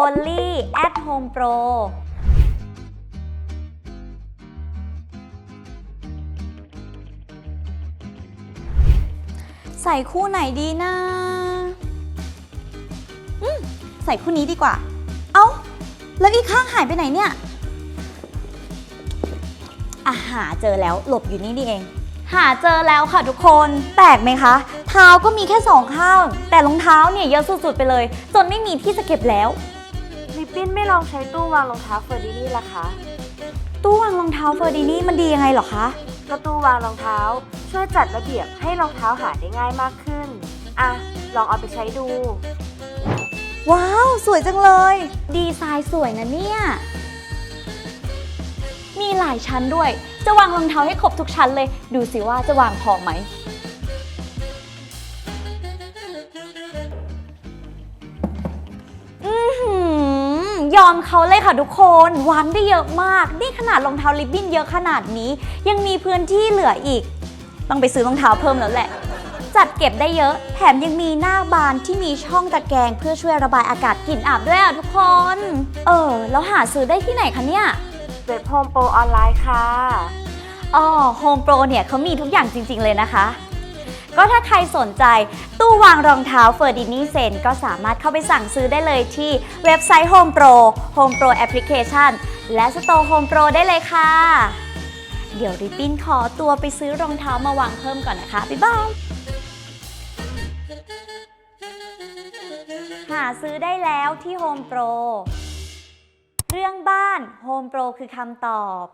only at home pro ใส่คู่ไหนดีนะอืมใส่คู่นี้ดีกว่า เอ้า แล้วอีกข้างหายไปไหนเนี่ยอาหาเจอแล้วหลบอยู่นี่นี่เอง หาเจอแล้วค่ะทุกคน แปลกไหมคะ เท้าก็มีแค่สองข้าง แต่รองเท้าเนี่ยเยอะสุดๆไปเลย จนไม่มีที่จะเก็บแล้ว ลิปปิ้นไม่ลองใช้ตู้วางรองเท้าเฟอร์ดินี่ล่ะคะ ตู้วางรองเท้าเฟอร์ดีนี่มันดียังไงเหรอคะ ก็ตู้วางรองเท้า ช่วยจัดระเบียบให้รองเท้าหาได้ง่ายมากขึ้น อะ ลองเอาไปใช้ดู ว้าว สวยจังเลย ดีไซน์สวยนะเนี่ย มีหลายชั้นด้วย จะวางรองเท้าให้ครบทุกชั้นเลย ดูสิว่าจะวางพอไหม ยอมเขาเลยค่ะทุกคนวางได้เยอะมาก นี่ขนาดรองเท้าลิบบิ้นเยอะขนาดนี้ ยังมีพื้นที่เหลืออีก ต้องไปซื้อรองเท้าเพิ่มแล้วแหละ จัดเก็บได้เยอะ แถมยังมีหน้าบานที่มีช่องตะแกรงเพื่อช่วยระบายอากาศกลิ่นอับด้วยอะทุกคน เออ แล้วหาซื้อได้ที่ไหนคะเนี่ย เว็บโฮมโปรออนไลน์ค่ะ อ๋อ Home Pro เนี่ยเขามีทุกอย่างจริง ๆ เลยนะคะ ก็ถ้าใครสนใจตู้วางรองเท้า f e r d i n i s e n ก็สามารถเข้าไปสั่งซื้อได้เลยที่เว็บไซต์ Home Pro Home Pro Application และ Store Home Pro ได้เลยค่ะ เดี๋ยวริบบิ้นขอตัวไปซื้อรองเท้ามาวางเพิ่มก่อนนะคะ บ๊ายบายหาซื้อได้แล้วที่ Home Pro เรื่องบ้าน Home Pro คือคำตอบ